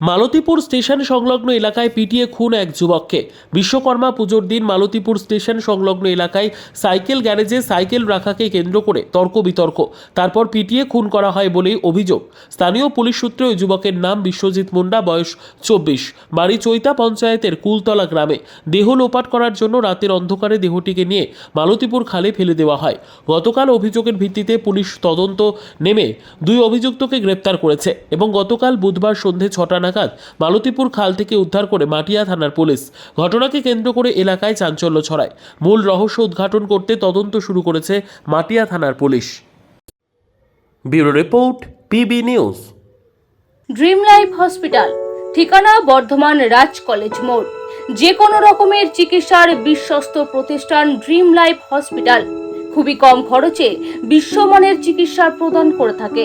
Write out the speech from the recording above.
Malatipur station সংলগ্ন এলাকায় পিটিয়ে খুন এক যুবককে। বিশ্বকর্মা পুজোর দিন মালতীপুর স্টেশন সংলগ্ন এলাকায় সাইকেল গ্যারেজে সাইকেল রাখাকে কেন্দ্র করে তর্ক বিতর্ক। তারপর পিটিয়ে খুন করা হয় বলেই অভিযোগ। স্থানীয় পুলিশ সূত্রে ওই যুবকের নাম বিশ্বজিৎ মুন্ডা, বয়স চব্বিশ। বাড়ি চৈতা পঞ্চায়েতের কুলতলা গ্রামে। দেহ লোপাট করার জন্য রাতের অন্ধকারে দেহটিকে নিয়ে মালতীপুর খালে ফেলে দেওয়া হয়। গতকাল অভিযোগের ভিত্তিতে পুলিশ তদন্ত নেমে দুই অভিযুক্তকে গ্রেপ্তার করেছে এবং গতকাল বুধবার সন্ধে ছটা নাগাদ মালতীপুর খাল থেকে উদ্ধার করে মাটিয়া থানার পুলিশ ঘটনাকে কেন্দ্র করে এলাকায় চাঞ্চল্য ছড়ায়। মূল রহস্য উদ্ঘাটন করতে তদন্ত শুরু করেছে মাটিয়া থানার police. Bureau report, PB news. Dream life hospital, ঠিকানা বর্ধমান রাজ কলেজ মোড়। যে কোনো রকমের চিকিৎসার বিশ্বস্ত প্রতিষ্ঠান ড্রিম লাইফ হসপিটাল। খুবই কম খরচে বিশ্বমানের চিকিৎসা প্রদান করে থাকে।